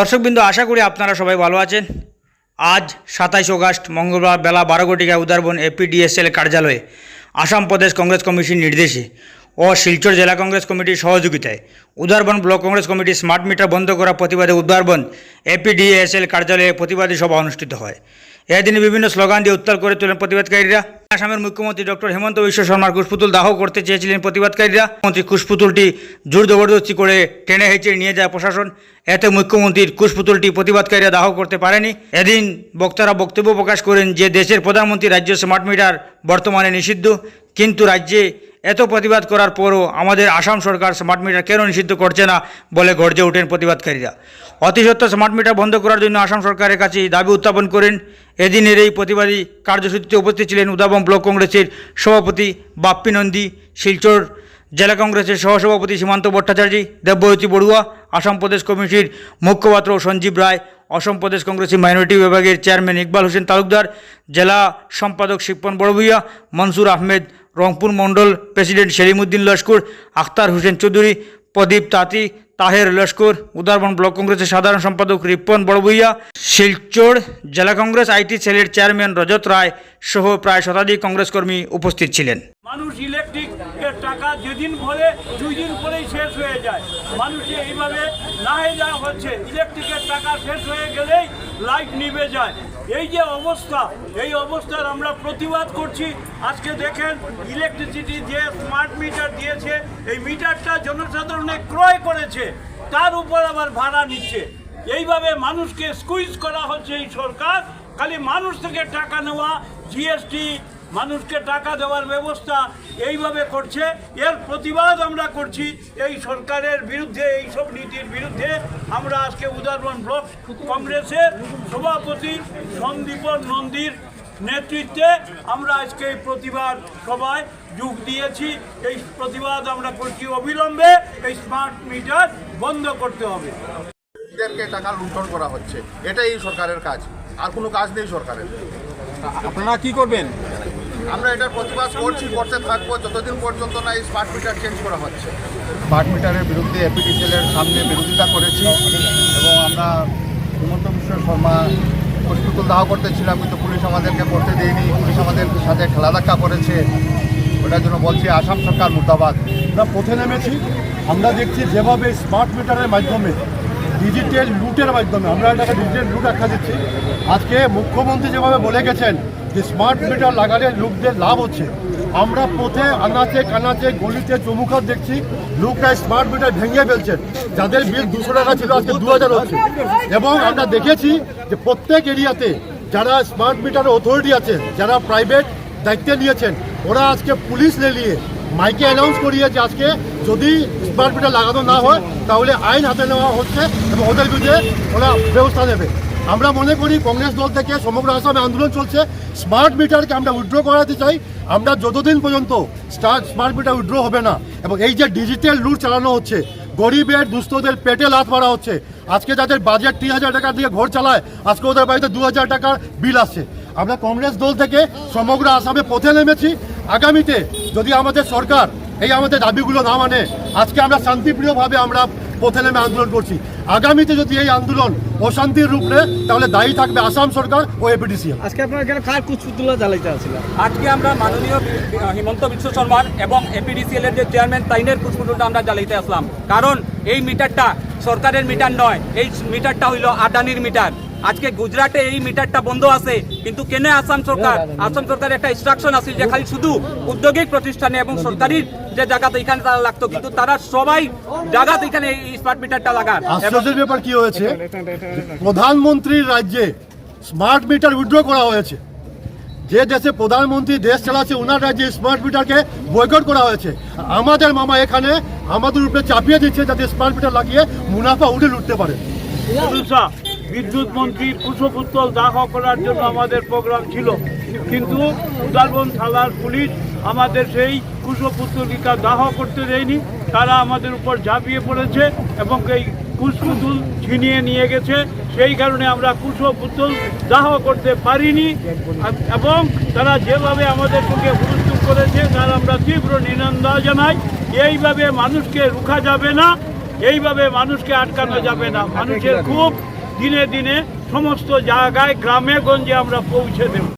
দর্শকবৃন্দ, আশা করি আপনারা সবাই ভালো আছেন। আজ সাতাইশ আগস্ট মঙ্গলবার বেলা বারো ঘটিকায় উদারবন এপিডিএসএল কার্যালয়ে আসাম প্রদেশ কংগ্রেস কমিটির নির্দেশে ও শিলচর জেলা কংগ্রেস কমিটির সহযোগিতায় Udharbond block Congress committee smart meter বন্ধ করা প্রতিবাদে উদারবন এপিডিএসএল কার্যালয়ে প্রতিবাদী সভা অনুষ্ঠিত হয়। এদিনে বিভিন্ন স্লোগান দিয়ে উত্তাল করে তোলেন প্রতিবাদকারীরা। আসামের মুখ্যমন্ত্রী ডক্টর হেমন্ত বিশ্ব শর্মার কুশপুতুল দাহ করতে চেয়েছিলেন প্রতিবাদকারীরা। মন্ত্রী কুশপুতুলটি জোর জবরদস্তি করে টেনে হেঁচে নিয়ে যায় প্রশাসন। এতে মুখ্যমন্ত্রীর কুশপুতুলটি প্রতিবাদকারীরা দাহ করতে পারেনি। এদিন বক্তারা বক্তব্য প্রকাশ করেন যে দেশের প্রধানমন্ত্রী রাজ্য স্মার্ট মিটার বর্তমানে নিষিদ্ধ। কিন্তু রাজ্যে এত প্রতিবাদ করার পরও আমাদের আসাম সরকার স্মার্ট মিটার কেন নিষিদ্ধ করছে না বলে গর্জে ওঠেন প্রতিবাদকারীরা? অতি সত্ত্বর স্মার্ট মিটার বন্ধ করার জন্য আসাম সরকারের কাছে দাবি উত্থাপন করেন। এদিনের এই প্রতিবাদী কার্যসূচিতে উপস্থিত ছিলেন উদাবম ব্লক কংগ্রেসের সভাপতি বাপ্পি নন্দী, শিলচর জেলা কংগ্রেসের সহসভাপতি সীমান্ত ভট্টাচার্য দেবজ্যোতি বড়ুয়া, আসাম প্রদেশ কমিটির মুখপাত্র সঞ্জীব রায়, অসম প্রদেশ কংগ্রেসের মাইনরিটি বিভাগের চেয়ারম্যান ইকবাল হোসেন তালুকদার, জেলা সম্পাদক শিপ্পন বড়ভূইয়া মনসুর আহমেদ রংপুর মণ্ডল প্রেসিডেন্ট সেলিমুদ্দিন লস্কর, আখতার হোসেন চৌধুরী, প্রদীপ তাঁতি, তাহের লস্কর, উদারবন ব্লক কংগ্রেসের সাধারণ সম্পাদক রিপন বড়ভূইয়া, শিলচর জেলা কংগ্রেস আইটি সেলের চেয়ারম্যান রজত রায় সহ প্রায় শতাধিক কংগ্রেস কর্মী উপস্থিত ছিলেন। মানুষ ইলেকট্রিকের টাকা যেদিন ভরে, দুই দিন পরেই শেষ হয়ে যায়। মানুষে এইভাবে নাহে যা হচ্ছে ইলেকট্রিকের টাকা শেষ হয়ে গেলেই লাইট নিভে যায়। এই যে অবস্থা, এই অবস্থার আমরা প্রতিবাদ করছি। আজকে দেখেন ইলেকট্রিসিটি যে স্মার্ট মিটার দিয়েছে, এই মিটারটা জনসাধারণে ক্রয় করেছে। তার উপর আবার ভাড়া নিচ্ছে। এইভাবে মানুষকে স্কুইজ করা হচ্ছে এই সরকার। খালি মানুষ থেকে টাকা নেওয়া জিএসটি মানুষকে টাকা দেওয়ার ব্যবস্থা এইভাবে করছে। এর প্রতিবাদ আমরা করছি। এই সরকারের বিরুদ্ধে এই সব নীতির বিরুদ্ধে আমরা আজকে উদারবন ব্লক কংগ্রেসের সভাপতি সন্দীপন নন্দীর নেতৃত্বে আমরা আজকে এই প্রতিবাদ সভায় যোগ দিয়েছি। এই প্রতিবাদ আমরা করছি অবিলম্বে। এই স্মার্ট মিটার বন্ধ করতে হবে। এদেরকে টাকা লুণ্ঠন করা হচ্ছে এটাই সরকারের কাজ। আর কোনো কাজ নেই সরকারের। আপনারা কি করবেন? আমরা এটার প্রতিবাদ করছি করতে থাকব যতদিন পর্যন্ত না এই স্মার্ট মিটার চেঞ্জ করা হচ্ছে। স্মার্ট মিটারের বিরুদ্ধে এপিডিসিএলের সামনে বিরোধিতা করেছি এবং আমরা হিমন্ত বিশ্ব শর্মা প্রস্তুত দাহ করতেছিলাম কিন্তু পুলিশ আমাদেরকে করতে দেয়নি। পুলিশ আমাদের সাথে খেলা খেলাধাক্কা করেছে। ওটার জন্য বলছি আসাম সরকার মুর্দাবাদ। আমরা পথে নেমেছি। আমরা দেখছি যেভাবে স্মার্ট মিটারের মাধ্যমে ডিজিটাল লুটের মাধ্যমে আমরা এটাকে ডিজিটাল লুট আখ্যা দিচ্ছি। আজকে মুখ্যমন্ত্রী যেভাবে বলে গেছেন যে স্মার্ট মিটার লাগালে লোকদের লাভ হচ্ছে। আমরা পথে আনাচে কানাচে গলিতে চমুখাত দেখছি, লোকরা স্মার্ট মিটার ভেঙে ফেলছেন যাদের বিল দুশো টাকা ছিল, আজকে দু হাজার হচ্ছে। এবং আমরা দেখেছি যে প্রত্যেক এরিয়াতে যারা স্মার্ট মিটার অথরিটি আছে, যারা প্রাইভেট দায়িত্বে নিয়েছেন, ওরা আজকে পুলিশ নিয়ে মাইকে অ্যানাউন্স করিয়ে যে আজকে যদি স্মার্ট মিটার লাগানো না হয়, তাহলে আইন হাতে নেওয়া হচ্ছে এবং ওদের বিরুদ্ধে ওরা ব্যবস্থা নেবে। আমরা মনে করি কংগ্রেস দল থেকে সমগ্র আসামে আন্দোলন চলছে। স্মার্ট মিটারকে আমরা উইথড্র করাতে চাই। আমরা যতদিন পর্যন্ত স্মার্ট মিটার উইথড্র হবে না, এবং এই যে ডিজিটাল লুট চালানো হচ্ছে, গরিবের, দুস্থদের পেটে লাত মারা হচ্ছে, আজকে যাদের বাজেট তিন হাজার টাকা দিয়ে ঘর চালায়, আজকে ওদের বাড়িতে দু হাজার টাকার বিল আসছে। আমরা কংগ্রেস দল থেকে সমগ্র আসামে পথে নেমেছি। আগামীতে যদি আমাদের সরকার এই আমাদের দাবিগুলো না মানে আজকে আমরা শান্তিপ্রিয়ভাবে আমরা পথে নেমে আন্দোলন করছি। আগামীতে যদি এই আন্দোলন অশান্তির রূপ নেয় তাহলে দায়ী থাকবে আসাম সরকার ও এপিডিসি আজকে আপনারা এখানে কার কুচপুতুলা জ্বালাইতে আসছিলেন আজকে আমরা মাননীয় হিমন্ত বিশ্ব শর্মার এবং এপিডিসিএল এর যে চেয়ারম্যান তাইনের কুচপুটুলটা আমরা জ্বালাইতে আসলাম। কারণ এই মিটারটা সরকারের মিটার নয় এই মিটারটা হইল আদানির মিটার। আজকে গুজরাটে এই মিটারটা বন্ধ আছে কিন্তু কেন আসাম সরকার? আসাম সরকারের একটা ইনস্ট্রাকশন আছে যে খালি শুধু উদ্যোগিক প্রতিষ্ঠানে এবং সরকারি যে জায়গাতে এখানে তারা লাগতো কিন্তু তারা সবাই জায়গাতে এখানে এই স্মার্ট মিটারটা লাগান। আশ্চর্যের ব্যাপার কি হয়েছে? প্রধানমন্ত্রীর রাজ্যে স্মার্ট মিটার উইথড্র করা হয়েছে। যে দেশে প্রধানমন্ত্রী দেশ চালাচ্ছে ওনার রাজ্যে স্মার্ট মিটারকে বয়কট করা হয়েছে। আমাদের মামা এখানে আমাদের উপরে চাপিয়ে দিচ্ছে যাতে স্মার্ট মিটার লাগিয়ে মুনাফা উঠে লুটতে পারে। বিদ্যুৎ মন্ত্রী কুশপুত্তল দাহ করার জন্য আমাদের প্রোগ্রাম ছিল। কিন্তু উদারবন থালার পুলিশ আমাদের সেই কুশপুত্তলিকা দাহ করতে দেয়নি। তারা আমাদের উপর ঝাঁপিয়ে পড়েছে এবং এই কুশপুতুল ছিনিয়ে নিয়ে গেছে। সেই কারণে আমরা কুশপুতুল দাহ করতে পারিনি। এবং তারা যেভাবে আমাদের সঙ্গে হুলস্থুল করেছে, তার আমরা তীব্র নিনন্দা জানাই। এইভাবে মানুষকে রুখা যাবে না, এইভাবে মানুষকে আটকানো যাবে না। মানুষের খুব দিনে দিনে সমস্ত জায়গায় গ্রামে গঞ্জে আমরা পৌঁছে দেব।